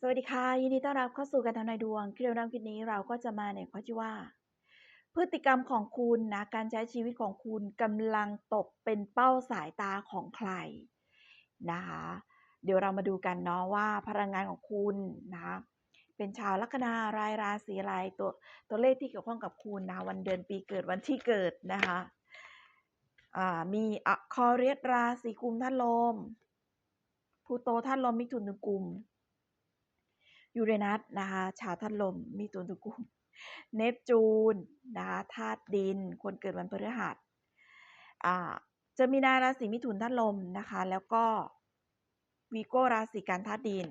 สวัสดีค่ะ ยินดีต้อนรับเข้าสู่การทำนายดวงคลิปในคลิปนี้เราก็จะมาในข้อที่ว่า พฤติกรรมของคุณนะการใช้ชีวิตของคุณกำลังตกเป็นเป้าสายตาของใครนะคะ เดี๋ยวเรามาดูกันเนาะว่าพลังงานของคุณนะเป็นชาวลัคนาอะไราศีอะไรตัวตัวเลขที่เกี่ยวข้องกับคุณนะวันเดือนปีเกิดวันที่เกิดนะคะอ่ามีอะคอเรียสราศีกุมท่านลมพูโตท่านลมมิถุนถึงกุม ยูเรนัสนะคะชาวธาตุลมมีตุนตุกุมเนปจูนนะคะธาตุดิน คนเกิดวันพฤหัสอ่าจะมีนาราศีมิถุนธาตุลมนะคะ แล้วก็วีโก้ราศีกันธาตุดิน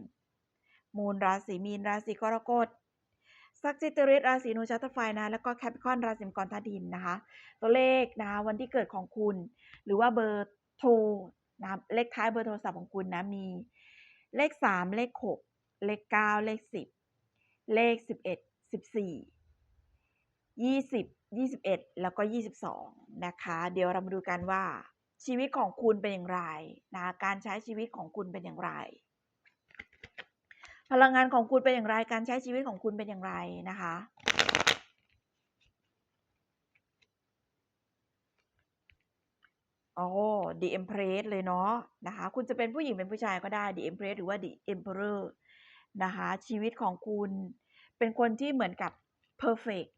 มูลราศีมีนราศีกรกฎซักจิตริสราศีนูชัตไฟนะ แล้วก็แคปิคอนราศีมกรธาตุดินนะคะ ตัวเลขนะคะวันที่เกิดของคุณ หรือว่าเบอร์โทรนะเลขท้ายเบอร์โทรศัพท์ของคุณนะมีเลข 3 เลข 6 เลข 9 เลข 10 เลข 11 14 20 21 แล้วก็ 22 นะคะ เดี๋ยวเรามาดูกันว่า ชีวิตของคุณเป็นอย่างไรนะการใช้ชีวิตของคุณเป็นอย่างไร พลังงานของคุณเป็นอย่างไร การใช้ชีวิตของคุณเป็นอย่างไรนะคะอ๋อ The Empress เลยเนาะนะคะ คุณจะเป็นผู้หญิงเป็นผู้ชายก็ได้ The Empress หรือว่า The Emperor นะคะชีวิตของคุณเป็นคนที่เหมือนกับ perfect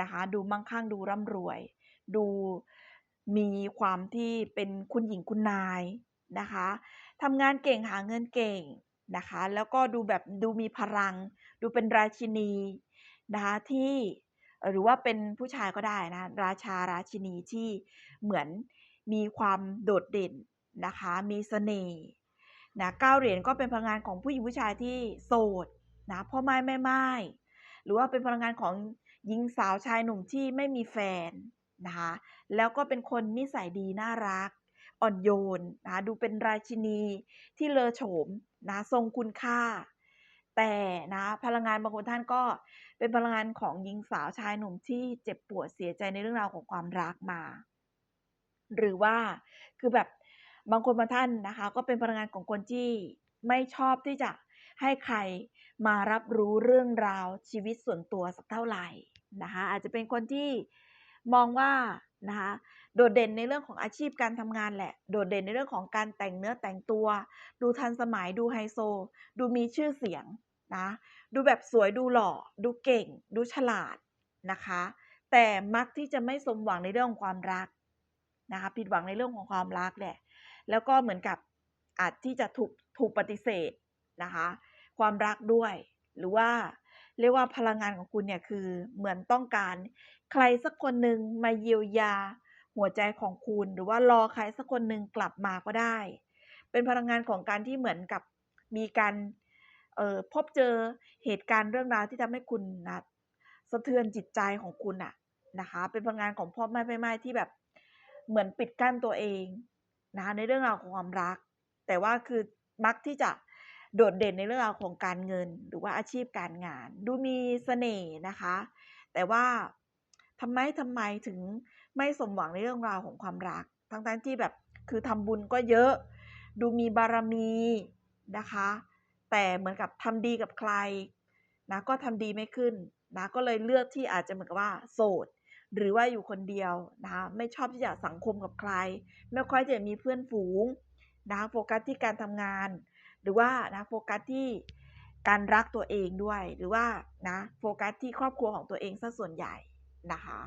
นะคะดูมั่งคั่งดูร่ำรวย ดูมีความที่เป็นคุณหญิงคุณนายนะคะทำงานเก่งหาเงินเก่งนะคะแล้วก็ดูแบบดูมีพลัง ดูเป็นราชินีนะคะที่หรือว่าเป็นผู้ชายก็ได้นะราชาราชินีที่เหมือนมีความโดดเด่นนะคะมีเสน่ห์ นะเก้าเหรียญก็เป็นพลังงานของผู้หญิงผู้ชายที่โสดนะพ่อไม้แม่ไม้หรือว่าเป็นพลังงานของหญิงสาวชายหนุ่มที่ไม่มีแฟนนะคะแล้วก็เป็นคนนิสัยดีน่ารัก อ่อนโยนนะดูเป็นราชินีที่เลอโฉมนะทรงคุณค่า แต่นะพลังงานบางคนท่านก็เป็นพลังงานของหญิงสาวชายหนุ่มที่เจ็บปวดเสียใจในเรื่องราวของความรักมา หรือว่าคือแบบ บางคนบางท่านนะคะ ก็เป็นพลังงานของคนที่ไม่ชอบที่จะให้ใครมารับรู้เรื่องราวชีวิตส่วนตัวสักเท่าไหร่นะคะ อาจจะเป็นคนที่มองว่านะคะโดดเด่นในเรื่องของอาชีพการทำงานแหละ โดดเด่นในเรื่องของการแต่งเนื้อแต่งตัว ดูทันสมัยดูไฮโซ ดูมีชื่อเสียงนะดูแบบสวยดูหล่อ ดูเก่ง ดูฉลาดนะคะ แต่มักที่จะไม่สมหวังในเรื่องของความรักนะคะผิดหวังในเรื่องของความรักแหละ แล้วก็เหมือนกับอาจที่จะถูกถูกปฏิเสธนะคะ ความรักด้วย หรือว่าเรียกว่าพลังงานของคุณเนี่ยคือเหมือนต้องการใครสักคนหนึ่งมาเยียวยาหัวใจของคุณ หรือว่ารอใครสักคนหนึ่งกลับมาก็ได้ เป็นพลังงานของการที่เหมือนกับมีการเออพบเจอเหตุการณ์เรื่องราวที่ทำให้คุณนะสะเทือนจิตใจของคุณอะนะคะ เป็นพลังงานของพ่อแม่ไม่ไม้ที่แบบเหมือนปิดกั้นตัวเอง นะคะในเรื่องราวของความรัก แต่ว่าคือมักที่จะโดดเด่นในเรื่องราวของการเงิน หรือว่าอาชีพการงาน ดูมีเสน่ห์นะคะ แต่ว่าทำไมทำไมถึงไม่สมหวังในเรื่องราวของความรัก ทั้งทั้งที่แบบคือทำบุญก็เยอะ ดูมีบารมีนะคะ แต่เหมือนกับทำดีกับใครนะก็ทำดีไม่ขึ้นนะก็เลยเลือกที่อาจจะเหมือนกับว่า โสด หรือว่าอยู่คนเดียวนะคะไม่ชอบที่จะสังคมกับใคร ไม่ค่อยจะมีเพื่อนฝูงนะโฟกัสที่การทำงาน หรือว่านะโฟกัสที่การรักตัวเองด้วย หรือว่านะโฟกัสที่ครอบครัวของตัวเองซะส่วนใหญ่นะคะ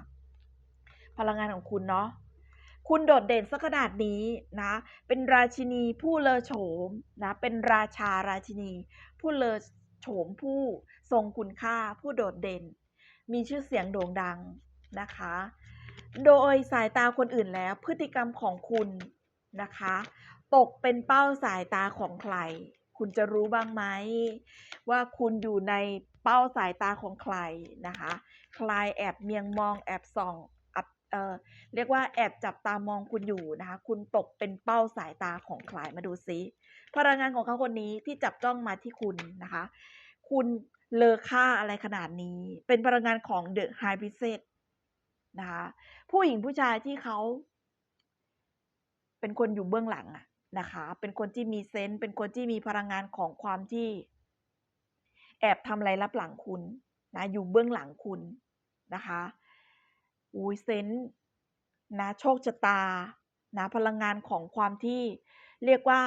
พลังงานของคุณเนาะคุณโดดเด่นสักขนาดนี้นะ เป็นราชินีผู้เลอโฉมนะ เป็นราชาราชินี ผู้เลอโฉมผู้ทรงคุณค่า ผู้โดดเด่น มีชื่อเสียงโด่งดัง นะคะ โดยสายตาคนอื่นแล้วพฤติกรรมของคุณนะคะ ตกเป็นเป้าสายตาของใคร คุณจะรู้บ้างไหมว่าคุณอยู่ในเป้าสายตาของใครนะคะ ใครแอบเมียงมองแอบส่องเออเรียกว่าแอบจับตามองคุณอยู่นะคะ คุณตกเป็นเป้าสายตาของใครมาดูซิพลังงานของเขาคนนี้ที่จับจ้องมาที่คุณนะคะ คุณเลอค่าอะไรขนาดนี้ เป็นพลังงานของเดอะไฮพิเศษ นะคะผู้หญิงผู้ชายที่เขา เป็นคนอยู่เบื้องหลังอะนะคะ เป็นคนที่มีเซนส์เป็นคนที่มีพลังงานของความที่ แอบทำอะไรลับหลังคุณนะอยู่เบื้องหลังคุณนะคะอุ้ยเซนส์นะโชคชะตานะพลังงานของความที่เรียกว่า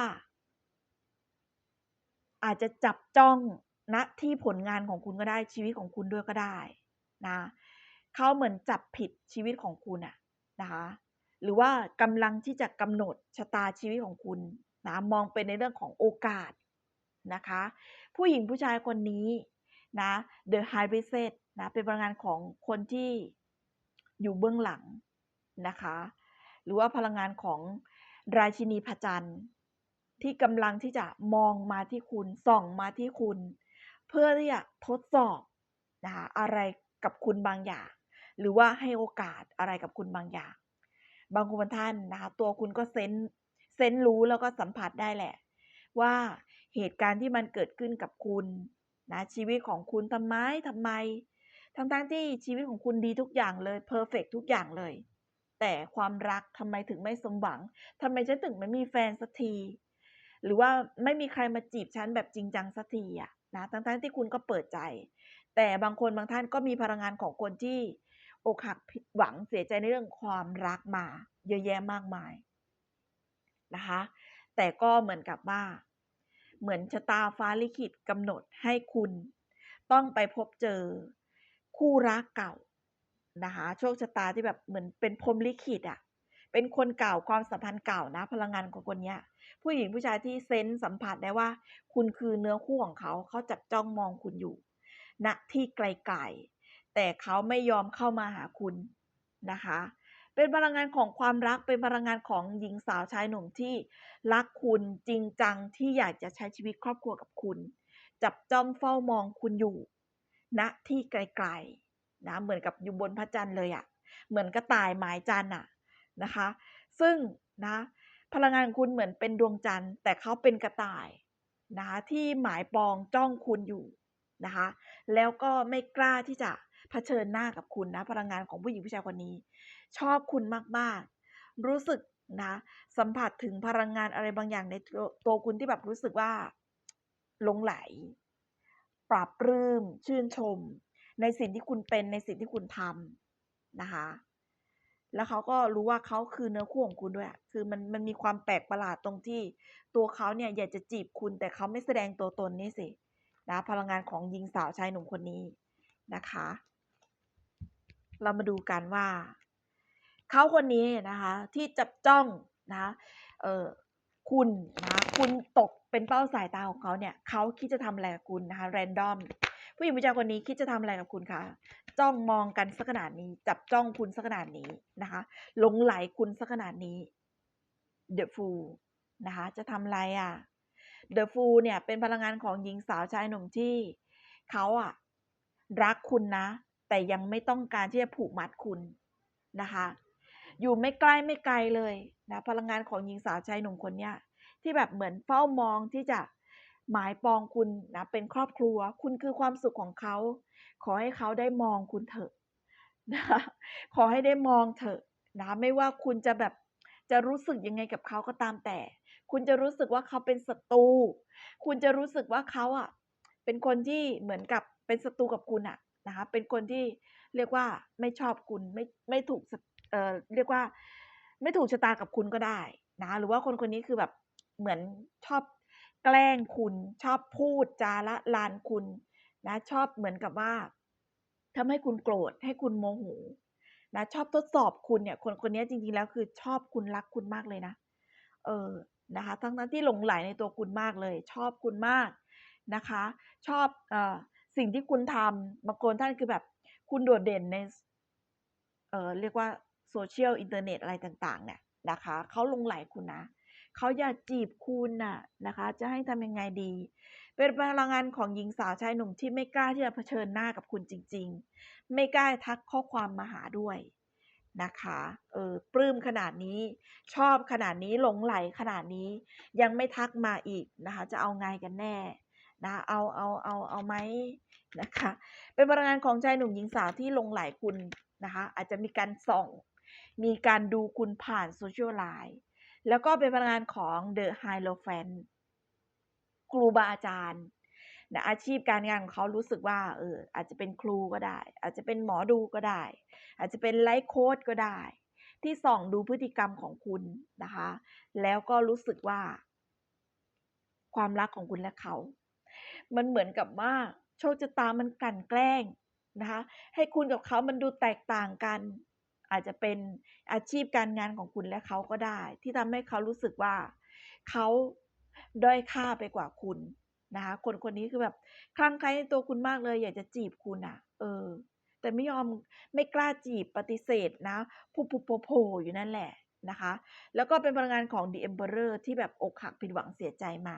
อาจจะจับจ้องณที่ผลงานของคุณก็ได้ชีวิตของคุณด้วยก็ได้นะ เขาเหมือนจับผิดชีวิตของคุณอะนะคะ หรือว่ากำลังที่จะกำหนดชะตาชีวิตของคุณนะมองเป็นในเรื่องของโอกาสนะคะ ผู้หญิงผู้ชายคนนี้นะ The High Priestess นะเป็นพลังงานของคนที่อยู่เบื้องหลังนะคะ หรือว่าพลังงานของราชินีพระจันทร์ที่กำลังที่จะมองมาที่คุณส่องมาที่คุณ เพื่อที่จะทดสอบนะคะอะไรกับคุณบางอย่าง หรือว่าให้โอกาสอะไรกับคุณบางอย่าง บางคนบางท่านนะคะตัวคุณก็เซนเซนรู้แล้วก็สัมผัสได้แหละ ว่าเหตุการณ์ที่มันเกิดขึ้นกับคุณนะชีวิตของคุณทำไมทำไม ทั้งๆทที่ชีวิตของคุณดีทุกอย่างเลยเพอร์เฟกทุกอย่างเลย แต่ความรักทำไมถึงไม่สมหวังทำไมฉันถึงไม่มีแฟนสักทีหรือว่าไม่มีใครมาจีบฉันแบบจริงจังสักทีอะนะทั้งๆทที่คุณก็เปิดใจ แต่บางคนบางท่านก็มีพลังงานของคนที่ อกหักผิดหวังเสียใจในเรื่องความรักมาเยอะแยะมากมายนะคะ แต่ก็เหมือนกับว่า เหมือนชะตาฟ้าลิขิตกำหนดให้คุณ ต้องไปพบเจอคู่รักเก่านะคะโชคชะตาที่แบบเหมือนเป็นพรมลิขิตอะ่ะเป็นคนเก่าความสัมพันธ์เก่านะ พลังงานของคนเนี้ย ผู้หญิงผู้ชายที่เซนส์สัมผัสได้ว่า คุณคือเนื้อคู่ของเขาเขาจับจ้องมองคุณอยู่ณที่ไกล แต่เขาไม่ยอมเข้ามาหาคุณนะคะ เป็นพลังงานของความรักเป็นพลังงานของหญิงสาวชายหนุ่มที่รักคุณจริงจังที่อยากจะใช้ชีวิตครอบครัวกับคุณ จับจ้องเฝ้ามองคุณอยู่ณที่ไกลๆนะเหมือนกับอยู่บนพระจันทร์เลยอะ่ะเหมือนกระต่ายหมายจันทร์อะนะคะ ซึ่งนะพลังงานของคุณเหมือนเป็นดวงจันทร์ แต่เขาเป็นกระต่ายนะคะที่หมายปองจ้องคุณอยู่นะคะ แล้วก็ไม่กล้าที่จะ เผชิญหน้ากับคุณนะ พลังงานของผู้หญิงผู้ชายคนนี้ ชอบคุณมากๆ รู้สึกนะ สัมผัสถึงพลังงานอะไรบางอย่างในตัวตัวคุณที่แบบรู้สึกว่าหลงไหล ปรับปลื้มชื่นชม ในสิ่งที่คุณเป็นในสิ่งที่คุณทำนะคะ แล้วเขาก็รู้ว่าเขาคือเนื้อคู่ของคุณด้วย คือมันมันมีความแปลกประหลาดตรงที่ ตัวเขาเนี่ยอยากจะจีบคุณ แต่เขาไม่แสดงตัวตนนี่สินะพลังงานของหญิงสาวชายหนุ่มคนนี้นะคะ เรามาดูกันว่า เขาคนนี้นะคะที่จับจ้องนะเออคุณนะคุณตกเป็นเป้าสายตาของเขาเนี่ยเขาคิดจะทำอะไรกับคุณนะคะแรนดอมผู้หญิงผู้ชายคนนี้คิดจะทำอะไรกับคุณคะจ้องมองกันสักขนาดนี้ จับจ้องคุณสักขนาดนี้นะคะหลงไหลคุณสักขนาดนี้ The Fool นะคะจะทำอะไรอะ The Fool เนี่ยเป็นพลังงานของหญิงสาวชายหนุ่มที่เขาอะรักคุณนะ แต่ยังไม่ต้องการที่จะผูกมัดคุณนะคะ อยู่ไม่ใกล้ไม่ไกลเลยนะพลังงานของหญิงสาวชายหนุ่มคนเนี้ยที่แบบเหมือนเฝ้ามองที่จะหมายปองคุณนะเป็นครอบครัว คุณคือความสุขของเขา ขอให้เขาได้มองคุณเถอะนะขอให้ได้มองเถอะนะไม่ว่าคุณจะแบบจะรู้สึกยังไงกับเขาก็ตามแต่ คุณจะรู้สึกว่าเขาเป็นศัตรูคุณจะรู้สึกว่าเขาอะเป็นคนที่เหมือนกับเป็นศัตรูกับคุณอะ นะคะเป็นคนที่เรียกว่าไม่ชอบคุณไม่ไม่ถูกเอ่อเรียกว่า ไม่ถูกชะตากับคุณก็ได้นะหรือว่าคนคนนี้คือแบบเหมือนชอบแกล้งคุณชอบพูดจาละลานคุณนะชอบเหมือนกับว่าทำให้คุณโกรธให้คุณโมโหนะชอบทดสอบคุณเนี่ย คนคนนี้จริงๆแล้วคือชอบคุณรักคุณมากเลยนะเออนะคะทั้งนั้นที่หลงไหลในตัวคุณมากเลย ชอบคุณมากนะคะ ชอบเอ่อ สิ่งที่คุณทำบางคนท่านคือแบบ คุณโดดเด่นใน เอ่อ เรียกว่าโซเชียลอินเทอร์เน็ตอะไรต่างๆ เนี่ยนะคะ เขาลงไหลคุณนะ เขาอยากจีบคุณน่ะนะคะ จะให้ทำยังไงดี เป็นพลังงานของหญิงสาวชายหนุ่มที่ไม่กล้าที่จะเผชิญหน้ากับคุณจริง ๆ ไม่กล้าทักข้อความมาหาด้วยนะคะ เออ ปลื้มขนาดนี้ ชอบขนาดนี้ หลงไหลขนาดนี้ ยังไม่ทักมาอีกนะคะ จะเอาไงกันแน่ นะเอาเอาเอาเอาไหมนะคะ เป็นพลังงานของชายหนุ่มหญิงสาวที่ลงไหลคุณนะคะ อาจจะมีการส่อง มีการดูคุณผ่านโซเชียลไลน์แล้วก็เป็นพลังงานของ The Hierophant ครูบาอาจารย์นะอาชีพการงานของเขารู้สึกว่าเอออาจจะเป็นครูก็ได้ อาจจะเป็นหมอดูก็ได้ อาจจะเป็นไลฟ์โค้ดก็ได้ ที่ส่องดูพฤติกรรมของคุณนะคะ แล้วก็รู้สึกว่า ความรักของคุณและเขา มันเหมือนกับว่าโชคชะตามันกลั่นแกล้งนะคะให้คุณกับเขามันดูแตกต่างกัน อาจจะเป็นอาชีพการงานของคุณและเขาก็ได้ ที่ทำให้เขารู้สึกว่าเขาด้อยค่าไปกว่าคุณนะคะคนคนนี้คือแบบคลั่งไคล้ในตัวคุณมากเลย อยากจะจีบคุณอะเออ แต่ไม่ยอมไม่กล้าจีบปฏิเสธนะผู้ผู้โผอยู่นั่นแหละนะคะ แล้วก็เป็นพลังงานของ The Emperor ที่แบบอกหักผิดหวังเสียใจมา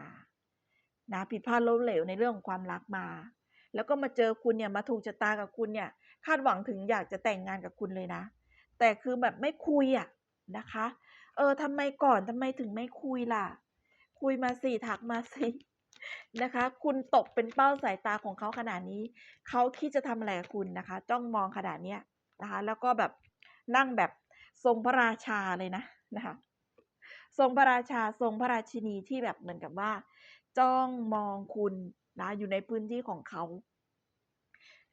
นะผิดพลาดล้มเหลวในเรื่องของความรักมา แล้วก็มาเจอคุณเนี่ยมาถูกชะตากับคุณเนี่ย คาดหวังถึงอยากจะแต่งงานกับคุณเลยนะ แต่คือแบบไม่คุยอะนะคะ เออทำไมก่อนทำไมถึงไม่คุยล่ะ คุยมาสิทักมาสินะคะ คุณตกเป็นเป้าสายตาของเขาขนาดนี้ เขาคิดจะทำอะไรกับคุณนะคะ จ้องมองขนาดเนี้ยนะคะ แล้วก็แบบนั่งแบบทรงพระราชาเลยนะนะคะ ทรงพระราชาทรงพระราชินีที่แบบเหมือนกับว่า จ้องมองคุณนะอยู่ในพื้นที่ของเขา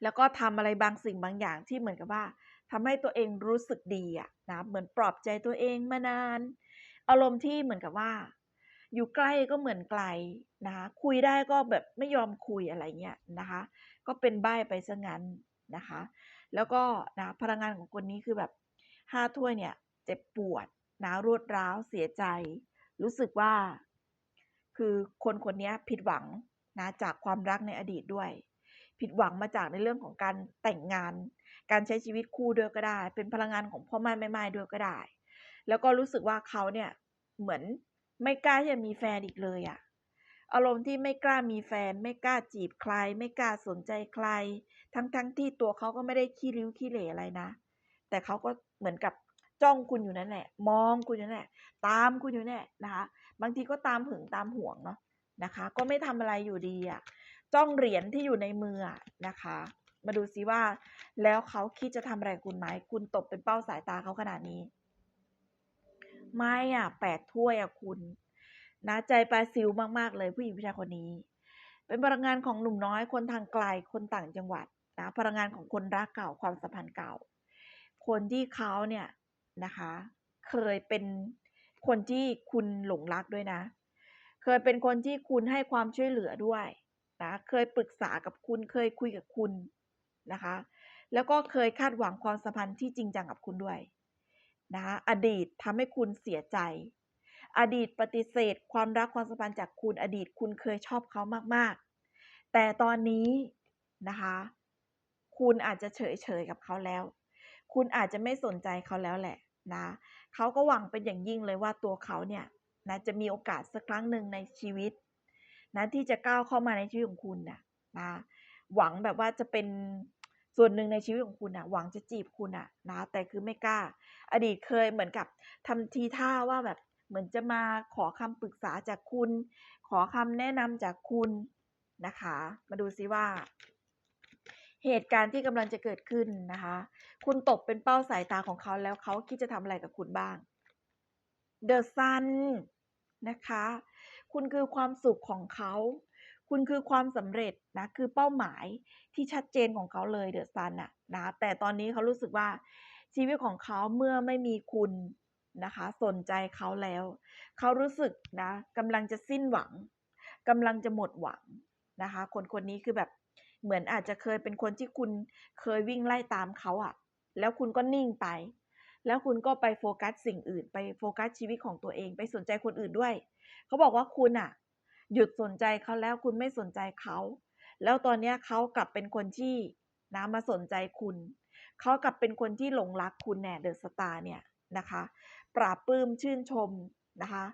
แล้วก็ทำอะไรบางสิ่งบางอย่างที่เหมือนกับว่าทำให้ตัวเองรู้สึกดีอะนะเหมือนปลอบใจตัวเองมานาน อารมณ์ที่เหมือนกับว่า อยู่ใกล้ก็เหมือนไกลนะคะคุยได้ก็แบบไม่ยอมคุยอะไรเงี้ยนะคะ ก็เป็นใบ้ไปซะงั้นนะคะ แล้วก็นะพลังงานของคนนี้คือแบบห้าถ้วยเนี่ยเจ็บปวดนะรวดร้าวเสียใจ รู้สึกว่า คือคนคนนี้ผิดหวังนะจากความรักในอดีตด้วย ผิดหวังมาจากในเรื่องของการแต่งงาน การใช้ชีวิตคู่ด้วยก็ได้ เป็นพลังงานของพ่อแม่แม่ไม้ด้วยก็ได้ แล้วก็รู้สึกว่าเขาเนี่ยเหมือนไม่กล้าที่จะมีแฟนอีกเลยอะอารมณ์ที่ไม่กล้ามีแฟน ไม่กล้าจีบใคร ไม่กล้าสนใจใคร ทั้งๆทที่ตัวเขาก็ไม่ได้ขี้ริ้วขี้เหร่อะไรนะ แต่เขาก็เหมือนกับจ้องคุณอยู่นั่นแหละ มองคุณอยู่นั่นแหละ ตามคุณอยู่นั่นแหละนะคะ บางทีก็ตามหึงตามห่วงเนาะนะคะ ก็ไม่ทำอะไรอยู่ดีอะ่ะจ้องเหรียญที่อยู่ในมือนะคะ มาดูซิว่าแล้วเขาคิดจะทำอะไรคุณไหม คุณตกเป็นเป้าสายตาเขาขนาดนี้ ไม่อะแปดถ้วยอะคุณนะใจปลาซิวมากๆเลยผู้หญิงผู้ชายคนนี้ เป็นพลังงานของหนุ่มน้อยคนทางไกลคนต่างจังหวัดนะพลังงานของคนรักเก่าความสัมพันธ์เก่า คนที่เขาเนี่ยนะคะ เคยเป็น คนที่คุณหลงรักด้วยนะ เคยเป็นคนที่คุณให้ความช่วยเหลือด้วยนะ เคยปรึกษากับคุณ เคยคุยกับคุณนะคะ แล้วก็เคยคาดหวังความสัมพันธ์ที่จริงจังกับคุณด้วยนะอดีตทำให้คุณเสียใจ อดีตปฏิเสธ ความรักความสัมพันธ์จากคุณอดีตคุณเคยชอบเขามากๆ แต่ตอนนี้นะคะ คุณอาจจะเฉยเฉยกับเขาแล้ว คุณอาจจะไม่สนใจเขาแล้วแหละนะ เขาก็หวังเป็นอย่างยิ่งเลยว่าตัวเขาเนี่ยนะจะมีโอกาสสักครั้งหนึ่งในชีวิตนะที่จะก้าวเข้ามาในชีวิตของคุณนะนะหวังแบบว่าจะเป็นส่วนหนึ่งในชีวิตของคุณนะหวังจะจีบคุณนะนะแต่คือไม่กล้า อดีตเคยเหมือนกับทำทีท่าว่าแบบเหมือนจะมาขอคำปรึกษาจากคุณ ขอคำแนะนำจากคุณนะคะ มาดูซิว่า เหตุการณ์ที่กำลังจะเกิดขึ้นนะคะ คุณตกเป็นเป้าสายตาของเขาแล้วเขาคิดจะทำอะไรกับคุณบ้าง The Sun นะคะ คุณคือความสุขของเขา คุณคือความสำเร็จนะ คือเป้าหมายที่ชัดเจนของเขาเลยเดอะซันอะนะ แต่ตอนนี้เขารู้สึกว่าชีวิตของเขาเมื่อไม่มีคุณนะคะ สนใจเขาแล้ว เขารู้สึกนะกำลังจะสิ้นหวังกำลังจะหมดหวังนะคะ คนคนนี้คือแบบ เหมือนอาจจะเคยเป็นคนที่คุณเคยวิ่งไล่ตามเขาอะแล้วคุณก็นิ่งไป แล้วคุณก็ไปโฟกัสสิ่งอื่น ไปโฟกัสชีวิตของตัวเองไปสนใจคนอื่นด้วย เขาบอกว่าคุณอะหยุดสนใจเขาแล้วคุณไม่สนใจเขา แล้วตอนนี้เขากลับเป็นคนที่นะมาสนใจคุณ เขากลับเป็นคนที่หลงรักคุณแน่เดอะสตาร์เนี่ยนะคะ ปราบปลื้มชื่นชมนะคะ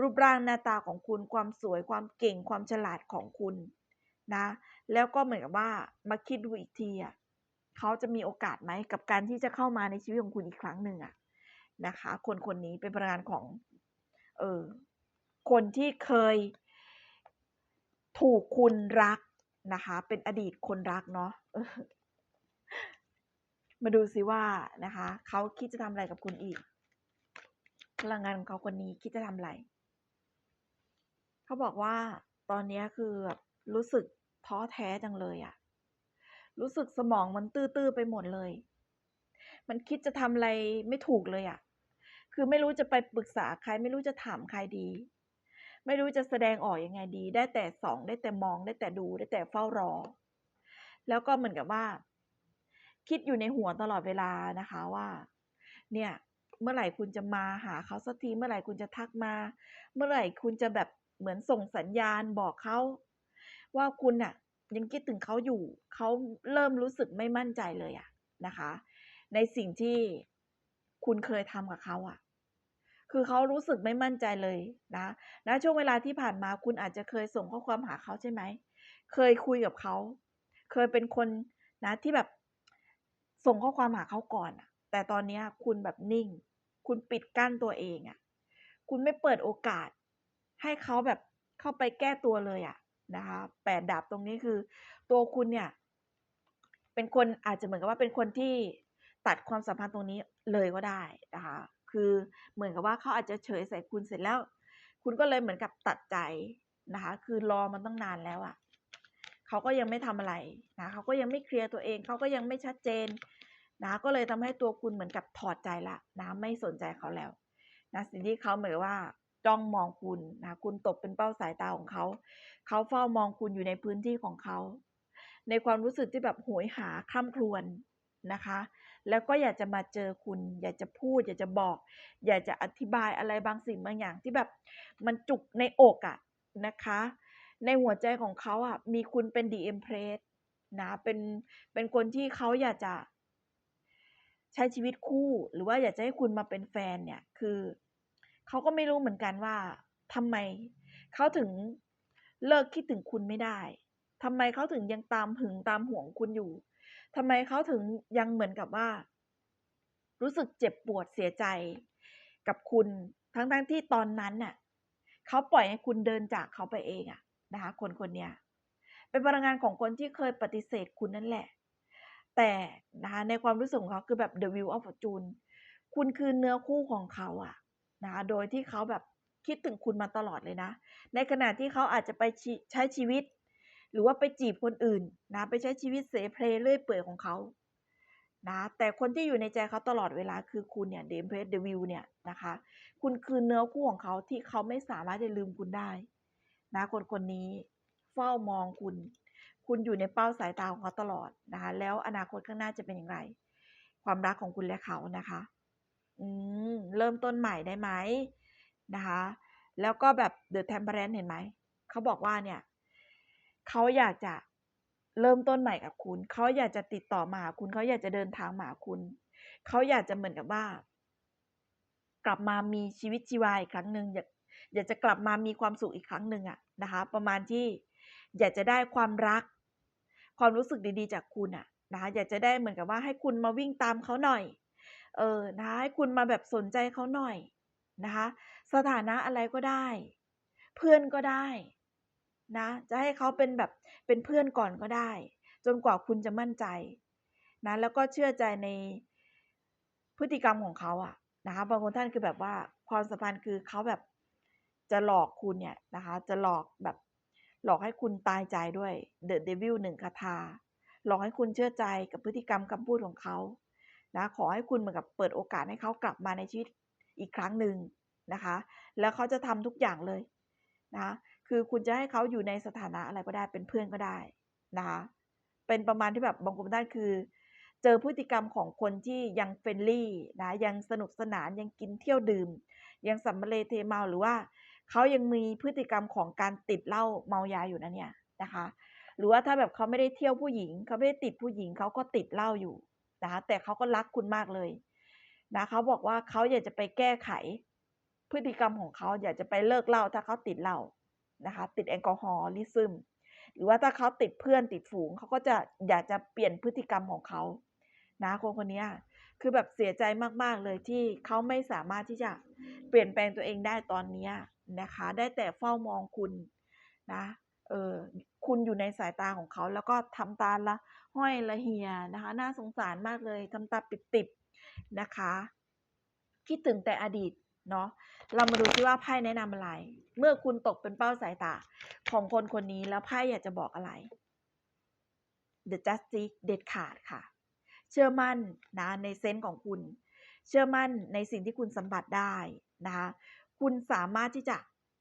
รูปร่างหน้าตาของคุณความสวยความเก่งความฉลาดของคุณ นะ แล้วก็เหมือนกับว่ามาคิดดูอีกทีอะเขาจะมีโอกาสไหมกับการที่จะเข้ามาในชีวิตของคุณอีกครั้งหนึ่งอะนะคะ คนคนนี้เป็นพลังงานของเออคนที่เคยถูกคุณรักนะคะ เป็นอดีตคนรักเนาะมาดูซิว่านะคะเขาคิดจะทำอะไรกับคุณอีก พลังงานของเขาคนนี้คิดจะทำอะไร เขาบอกว่าตอนนี้คือแบบ รู้สึกท้อแท้จังเลยอะรู้สึกสมองมันตื้อๆไปหมดเลย มันคิดจะทำอะไรไม่ถูกเลยอะคือไม่รู้จะไปปรึกษาใคร ไม่รู้จะถามใครดี ไม่รู้จะแสดงออกยังไงดี ได้แต่ส่อง ได้แต่มอง ได้แต่ดู ได้แต่เฝ้ารอ แล้วก็เหมือนกับว่า คิดอยู่ในหัวตลอดเวลานะคะว่า เนี่ยเมื่อไหร่คุณจะมาหาเขาสักที เมื่อไหร่คุณจะทักมา เมื่อไหร่คุณจะแบบเหมือนส่งสัญญาณบอกเขา ว่าคุณน่ะยังคิดถึงเขาอยู่ เขาเริ่มรู้สึกไม่มั่นใจเลยอะนะคะ ในสิ่งที่คุณเคยทำกับเขาอะคือเขารู้สึกไม่มั่นใจเลยนะณช่วงเวลาที่ผ่านมาคุณอาจจะเคยส่งข้อความหาเขาใช่ไหม เคยคุยกับเขา เคยเป็นคนนะที่แบบส่งข้อความหาเขาก่อนแต่ตอนนี้คุณแบบนิ่ง คุณปิดกั้นตัวเองอะคุณไม่เปิดโอกาส ให้เขาแบบเข้าไปแก้ตัวเลยอะ นะคะแปดดาบตรงนี้คือ ตัวคุณเนี่ย เป็นคนอาจจะเหมือนกับว่าเป็นคนที่ตัดความสัมพันธ์ตรงนี้เลยก็ได้นะคะคือเหมือนกับว่าเขาอาจจะเฉยใส่คุณเสร็จแล้ว คุณก็เลยเหมือนกับตัดใจนะคะ คือรอมันตั้งนานแล้วอะเขาก็ยังไม่ทำอะไรนะเขาก็ยังไม่เคลียร์ตัวเองเขาก็ยังไม่ชัดเจนนะก็เลยทำให้ตัวคุณเหมือนกับถอดใจละนะไม่สนใจเขาแล้วนะสิ่งที่เขาเหมือนว่า จ้องมองคุณนะคุณตกเป็นเป้าสายตาของเขา เขาเฝ้ามองคุณอยู่ในพื้นที่ของเขา ในความรู้สึกที่แบบโหยหาคร่ำครวญนะคะ แล้วก็อยากจะมาเจอคุณ อยากจะพูด อยากจะบอก อยากจะอธิบายอะไรบางสิ่งบางอย่างที่แบบมันจุกในอกอะนะคะ ในหัวใจของเขาอะมีคุณเป็น The Empress นะเป็นเป็นคนที่เขาอยากจะใช้ชีวิตคู่ หรือว่าอยากจะให้คุณมาเป็นแฟนเนี่ย คือ เขาก็ไม่รู้เหมือนกันว่าทำไมเขาถึงเลิกคิดถึงคุณไม่ได้ทำไมเขาถึงยังตามหึงตามหวงคุณอยู่ทำไมเขาถึงยังเหมือนกับว่า รู้สึกเจ็บปวดเสียใจกับคุณทั้งๆทที่ตอนนั้นน่ะเขาปล่อยให้คุณเดินจากเขาไปเองอะนะคะ คนคนเนี้ยเป็นพลังงานของคนที่เคยปฏิเสธคุณนั่นแหละ แต่นะคะในความรู้สึกของเขาคือแบบ The Wheel of Fortune คุณคือเนื้อคู่ของเขาอะ นะคะโดยที่เขาแบบคิดถึงคุณมาตลอดเลยนะ ในขณะที่เขาอาจจะไปใช้ชีวิต หรือว่าไปจีบคนอื่นนะไปใช้ชีวิตเสเพลเรื่อยเปื่อยของเขานะแต่คนที่อยู่ในใจเขาตลอดเวลาคือคุณเนี่ย The Empress The Wheel เนี่ยนะคะคุณคือเนื้อคู่ของเขาที่เขาไม่สามารถจะลืมคุณได้นะคนคนนี้เฝ้ามองคุณ คุณอยู่ในเป้าสายตาของเขาตลอดนะคะแล้วอนาคตข้างหน้าจะเป็นอย่างไร ความรักของคุณและเขานะคะ อืม เริ่มต้นใหม่ได้ไหมนะคะ แล้วก็แบบ The Temperance เห็นไหม เขาบอกว่าเนี่ย เขาอยากจะเริ่มต้นใหม่กับคุณ เขาอยากจะติดต่อมาหาคุณ เขาอยากจะเดินทางมาหาคุณ เขาอยากจะเหมือนกับว่า กลับมามีชีวิตชีวาอีกครั้งหนึ่งอยากอยากจะกลับมามีความสุขอีกครั้งหนึ่งอะนะคะ ประมาณที่อยากจะได้ความรัก ความรู้สึกดีๆ จากคุณอะนะคะ อยากจะได้เหมือนกับว่าให้คุณมาวิ่งตามเขาหน่อย เออนะคะให้คุณมาแบบสนใจเขาหน่อยนะคะ สถานะอะไรก็ได้ เพื่อนก็ได้นะ จะให้เขาเป็นแบบเป็นเพื่อนก่อนก็ได้ จนกว่าคุณจะมั่นใจนะแล้วก็เชื่อใจในพฤติกรรมของเขาอะนะคะบางคนท่านคือแบบว่าความสัมพันธ์คือเขาแบบจะหลอกคุณเนี่ยนะคะ จะหลอกแบบหลอกให้คุณตายใจด้วย The Devil 1คาถาหลอกให้คุณเชื่อใจกับพฤติกรรมคำพูดของเขา นะขอให้คุณเหมือนกับเปิดโอกาสให้เขากลับมาในชีวิตอีกครั้งหนึ่งนะคะ แล้วเขาจะทำทุกอย่างเลยนะคือคุณจะให้เขาอยู่ในสถานะอะไรก็ได้เป็นเพื่อนก็ได้นะคะเป็นประมาณที่แบบบางคนท่านคือ เจอพฤติกรรมของคนที่ยัง friendly นะยังสนุกสนานยังกินเที่ยวดื่ม ยังสัมมาเลเทเมาหรือว่าเขายังมีพฤติกรรมของการติดเหล้าเมายาอยู่นะเนี่ยนะคะ หรือว่าถ้าแบบเขาไม่ได้เที่ยวผู้หญิง เขาไม่ได้ติดผู้หญิงเขาก็ติดเหล้าอยู่ นะคะแต่เขาก็รักคุณมากเลยนะเขาบอกว่าเขาอยากจะไปแก้ไข พฤติกรรมของเขาอยากจะไปเลิกเหล้าถ้าเขาติดเหล้านะคะติดแอลกอฮอลิซึมหรือว่าถ้าเขาติดเพื่อนติดฝูงเขาก็จะอยากจะเปลี่ยนพฤติกรรมของเขานะคนคนนี้คือแบบเสียใจมากๆเลยที่เขาไม่สามารถที่จะเปลี่ยนแปลงตัวเองได้ตอนนี้นะคะ ได้แต่เฝ้ามองคุณนะ ออคุณอยู่ในสายตาของเขาแล้วก็ทำตาละห้อยละเหียนะคะ น่าสงสารมากเลยทำตาปิบๆนะคะ คิดถึงแต่อดีตเนาะเรามาดูซิว่าไพ่แนะนำอะไร เมื่อคุณตกเป็นเป้าสายตาของคนคนนี้แล้วไพ่อยากจะบอกอะไร the justice เด็ดขาดค่ะ เชื่อมั่นนะในเซนส์ของคุณ เชื่อมั่นในสิ่งที่คุณสัมผัสได้นะคะ คุณสามารถที่จะ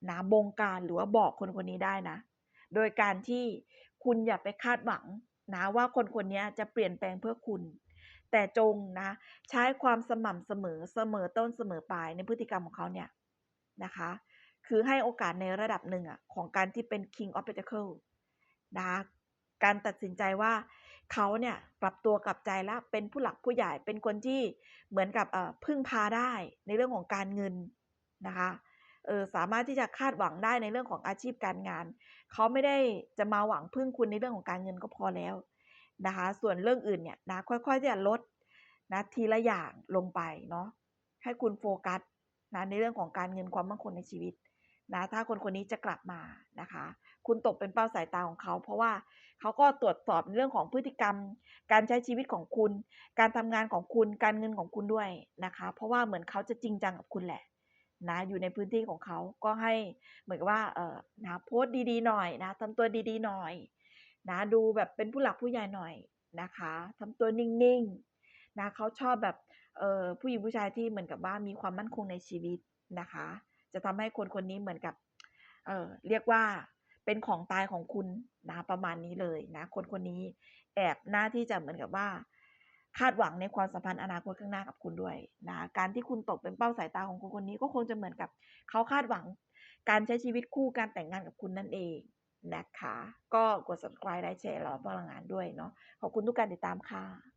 นะบงการหรือว่าบอกคนคนนี้ได้นะ โดยการที่คุณอย่าไปคาดหวังนะว่าคนคนนี้จะเปลี่ยนแปลงเพื่อคุณ แต่จงนะใช้ความสม่ำเสมอเสมอต้นเสมอปลายในพฤติกรรมของเขาเนี่ยนะคะ คือให้โอกาสในระดับหนึ่งอะของการที่เป็น king of pentacle นะการตัดสินใจว่าเขาเนี่ยกลับตัวกลับใจแล้วเป็นผู้หลักผู้ใหญ่เป็นคนที่เหมือนกับเออพึ่งพาได้ในเรื่องของการเงินนะคะเออสามารถที่จะคาดหวังได้ในเรื่องของอาชีพการงาน เขาไม่ได้จะมาหวังพึ่งคุณในเรื่องของการเงินก็พอแล้วนะคะ ส่วนเรื่องอื่นเนี่ยนะค่อยๆจะลดนะทีละอย่างลงไปเนาะให้คุณโฟกัสนะในเรื่องของการเงินความมั่นคงในชีวิตนะถ้าคนคนนี้จะกลับมานะคะ คุณตกเป็นเป้าสายตาของเขา เพราะว่าเขาก็ตรวจสอบในเรื่องของพฤติกรรม การใช้ชีวิตของคุณ การทำงานของคุณ การเงินของคุณด้วยนะคะ เพราะว่าเหมือนเขาจะจริงจังกับคุณแหละ นะอยู่ในพื้นที่ของเขาก็ให้เหมือนกับว่าเออนะโพสต์ดีๆหน่อยนะทำตัวดีๆหน่อยนะดูแบบเป็นผู้หลักผู้ใหญ่หน่อยนะคะทำตัวนิ่งๆนะเขาชอบแบบเออผู้หญิงผู้ชายที่เหมือนกับว่ามีความมั่นคงในชีวิตนะคะ จะทำให้คนคนนี้เหมือนกับเออเรียกว่าเป็นของตายของคุณนะประมาณนี้เลยนะคนคนนี้แอบหน้าที่จะเหมือนกับว่า คาดหวังในความสัมพันธ์อนาคตข้างหน้ากับคุณด้วยนะการที่คุณตกเป็นเป้าสายตาของคนคนนี้ก็คงจะเหมือนกับเขาคาดหวัง การใช้ชีวิตคู่การแต่งงานกับคุณนั่นเองนะคะ ก็กด subscribe ไลค์แชร์แล้วพลังงานด้วยเนาะขอบคุณทุกการติดตามค่ะ